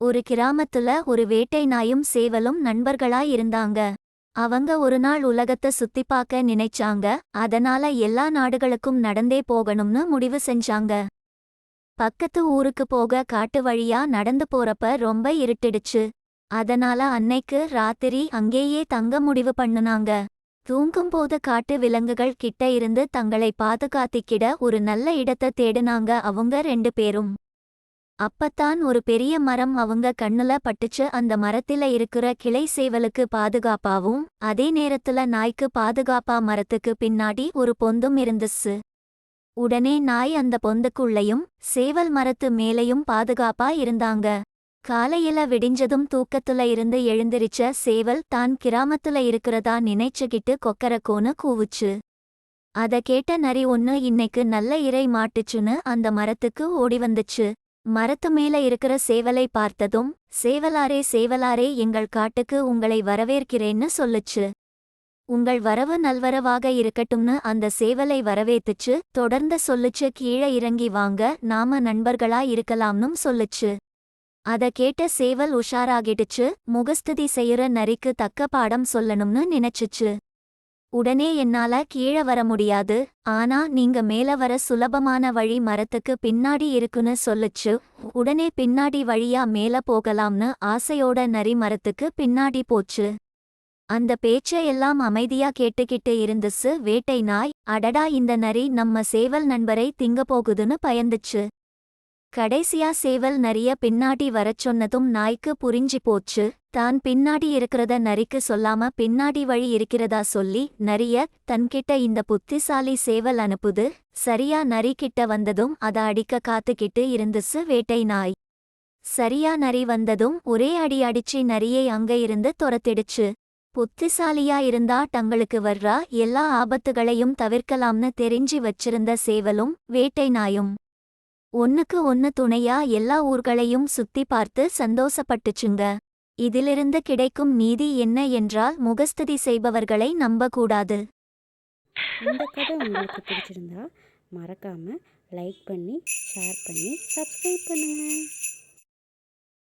ஒரு கிராமத்துல ஒரு வேட்டை நாயும் சேவலும் நண்பர்களா இருந்தாங்க அவங்க ஒரு நாள் உலகத்த சுத்தி பார்க்க நினைச்சாங்க. அதனால எல்லா நாடுகளுக்கும் நடந்தே போகணும்னு முடிவு செஞ்சாங்க. பக்கத்து ஊருக்கு போக காட்டு வழியா நடந்து போறப்ப ரொம்ப இருட்டிடுச்சு. அதனால அன்னைக்கு ராத்திரி அங்கேயே தங்க முடிவு பண்ணுனாங்க. தூங்கும்போது காட்டு விலங்குகள் கிட்ட இருந்து தங்களை பாதுகாத்திக்கிட ஒரு நல்ல இடத்த தேடுனாங்க அவங்க ரெண்டு பேரும். அப்பத்தான் ஒரு பெரிய மரம் அவங்க கண்ணுல பட்டுச்சு. அந்த மரத்தில இருக்கிற கிளை சேவலுக்கு பாதுகாப்பாவும் அதே நேரத்துல நாய்க்கு பாதுகாப்பா மரத்துக்கு பின்னாடி ஒரு பொந்தும் இருந்துச்சு. உடனே நாய் அந்த பொந்துக்குள்ளயும் சேவல் மரத்து மேலையும் பாதுகாப்பா இருந்தாங்க. காலையில விடிஞ்சதும் தூக்கத்துல இருந்து எழுந்திரிச்ச சேவல் தான் கிராமத்துல இருக்கிறதா நினைச்சுக்கிட்டு கொக்கரக்கோன்னு கூவுச்சு. அத கேட்ட நரி ஒன்னு இன்னைக்கு நல்ல இறை மாட்டுச்சுன்னு அந்த மரத்துக்கு ஓடி வந்துச்சு. மரத்து மேல இருக்கிற சேவலை பார்த்ததும் சேவலாரே சேவலாரே எங்கள் காட்டுக்கு உங்களை வரவேற்கிறேன்னு சொல்லுச்சு. உங்கள் வரவு நல்வரவாக இருக்கட்டும்னு அந்த சேவலை வரவேத்துச்சு. தொடர்ந்து சொல்லுச்சு கீழே இறங்கி வாங்க நாம நண்பர்களா இருக்கலாம்னும் சொல்லுச்சு. அத கேட்ட சேவல் உஷாராகிடுச்சு. முகஸ்துதி செய்யற நரிக்கு தக்க பாடம் சொல்லணும்னு நினைச்சுச்சு. உடனே என்னால கீழ வர முடியாது. ஆனா நீங்க மேல வர சுலபமான வழி மரத்துக்கு பின்னாடி இருக்குன்னு சொல்லுச்சு. உடனே பின்னாடி வழியா மேல போகலாம்னு ஆசையோட நரி மரத்துக்கு பின்னாடி போச்சு. அந்த பேச்ச எல்லாம் அமைதியா கேட்டுக்கிட்டு இருந்துச்சு. வேட்டை நாய் அடடா இந்த நரி நம்ம சேவல் நண்பரை திங்க போகுதுன்னு பயந்துச்சு. கடைசியா சேவல் நரிய பின்னாடி வரச் சொன்னதும் நாய்க்கு புரிஞ்சு போச்சு. தான் பின்னாடி இருக்கிறத நரிக்கு சொல்லாம பின்னாடி வழி இருக்கிறதா சொல்லி நரிய தன்கிட்ட இந்த புத்திசாலி சேவல் அனுப்புது. சரியா நரி கிட்ட வந்ததும் அத அடிக்க காத்துக்கிட்டு இருந்துச்சு வேட்டை நாய். சரியா நரி வந்ததும் ஒரே அடி அடிச்சு நரியை அங்க இருந்து துரத்திடுச்சு. புத்திசாலியா இருந்தா தங்களுக்கு வர்றா எல்லா ஆபத்துகளையும் தவிர்க்கலாம்னு தெரிஞ்சு வச்சிருந்த சேவலும் வேட்டை நாயும். ஒன்னுக்கு ஒன்னு துணையா எல்லா ஊர்களையும் சுத்தி பார்த்து சந்தோஷப்பட்டுச்சுங்க. இதிலிருந்து கிடைக்கும் நீதி என்ன என்றால் முகஸ்துதி செய்பவர்களை நம்பக்கூடாது. இந்த கதை உங்களுக்கு பிடிச்சிருந்தா மறக்காமல் லைக் பண்ணி ஷேர் பண்ணி சப்ஸ்கிரைப் பண்ணுங்கள்